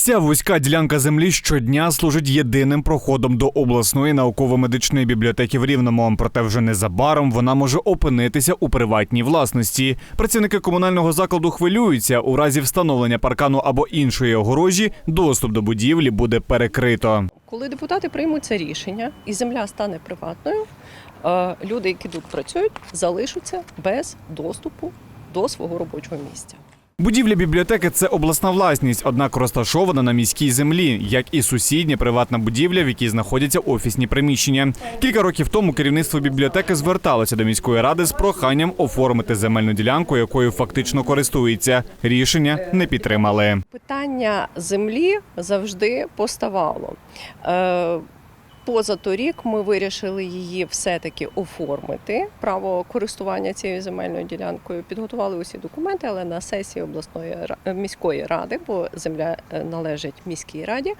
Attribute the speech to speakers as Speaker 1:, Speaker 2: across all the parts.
Speaker 1: Ця вузька ділянка землі щодня служить єдиним проходом до обласної науково-медичної бібліотеки в Рівному. Проте вже незабаром вона може опинитися у приватній власності. Працівники комунального закладу хвилюються у разі встановлення паркану або іншої огорожі. Доступ до будівлі буде перекрито.
Speaker 2: Коли депутати приймуть це рішення і земля стане приватною, е, люди, які тут працюють, залишаться без доступу до свого робочого місця.
Speaker 1: Будівля бібліотеки це обласна власність, однак розташована на міській землі, як і сусідня приватна будівля, в якій знаходяться офісні приміщення. Кілька років тому керівництво бібліотеки зверталося до міської ради з проханням оформити земельну ділянку, якою фактично користується. Рішення не підтримали.
Speaker 2: Питання землі завжди поставало. Е, Позаторік ми вирішили її все-таки оформити, право користування цією земельною ділянкою. Підготували усі документи, але на сесії обласної міської ради, бо земля е, належить міській раді,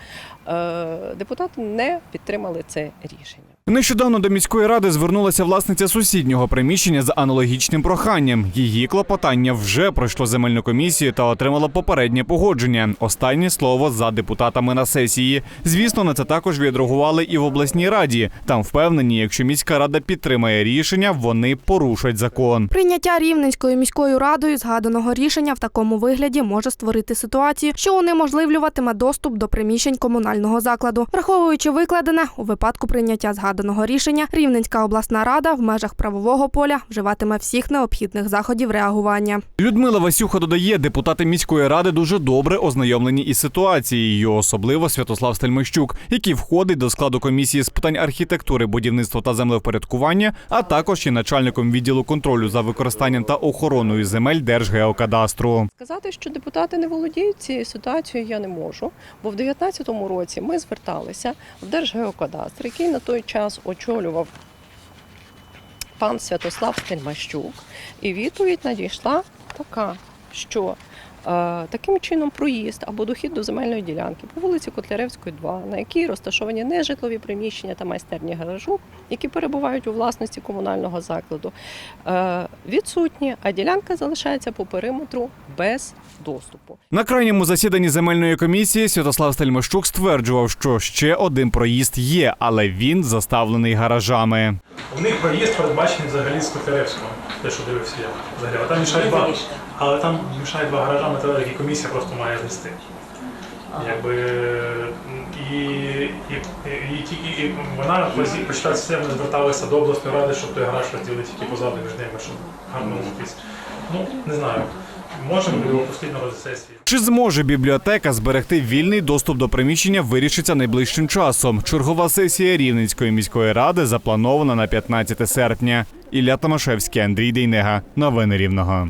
Speaker 2: е, депутати не підтримали це рішення.
Speaker 1: Нещодавно до міської ради звернулася власниця сусіднього приміщення з аналогічним проханням. Її клопотання вже пройшло земельну комісію та отримало попереднє погодження. Останнє слово за депутатами на сесії. Звісно, на це також відреагували і в обласній раді. Там впевнені, якщо міська рада підтримає рішення, вони порушать закон.
Speaker 3: Прийняття Рівненською міською радою згаданого рішення в такому вигляді може створити ситуацію, що унеможливлюватиме доступ до приміщень комунального закладу. Враховуючи викладене, у випадку прийняття згаданого рішення, Рівненська обласна рада в межах правового поля вживатиме всіх необхідних заходів реагування.
Speaker 1: Людмила Васюха додає, депутати міської ради дуже добре ознайомлені із ситуацією, особливо Святослав Стельмищук, який входить до складу комісії з питань архітектури, будівництва та землевпорядкування, а також є начальником відділу контролю за використанням та охороною земель Держгеокадастру.
Speaker 2: Сказати, що депутати не володіють цією ситуацією, я не можу. Бо в 2019 році ми зверталися в Держгеокадастр, який на той час очолював пан Святослав Стельмащук, і відповідь надійшла така, що е, таким чином проїзд або дохід до земельної ділянки по вулиці Котляревської, 2, на якій розташовані нежитлові приміщення та майстерні гаражу, які перебувають у власності комунального закладу, е, відсутні, а ділянка залишається по периметру без доступу.
Speaker 1: На крайньому засіданні земельної комісії Святослав Стельмищук стверджував, що ще один проїзд є, але він заставлений гаражами.
Speaker 4: У них проїзд передбачений взагалі з Котляревського, те, що дивився я взагалі. А там мішають два, але там мішають два гаража металу, які комісія просто має знести. Якби і, і, і, і і вона почитати систему зверталася до обласної ради, щоб той гараж розділити тільки позаду між ними, щоб гарно якийсь. Ну, не знаю. Можемо його пустити на сесії.
Speaker 1: Чи зможе бібліотека зберегти вільний доступ до приміщення вирішиться найближчим часом. Чергова сесія Рівненської міської ради запланована на 15 серпня. Ілля Тамашевський, Андрій Дейнега. Новини Рівного.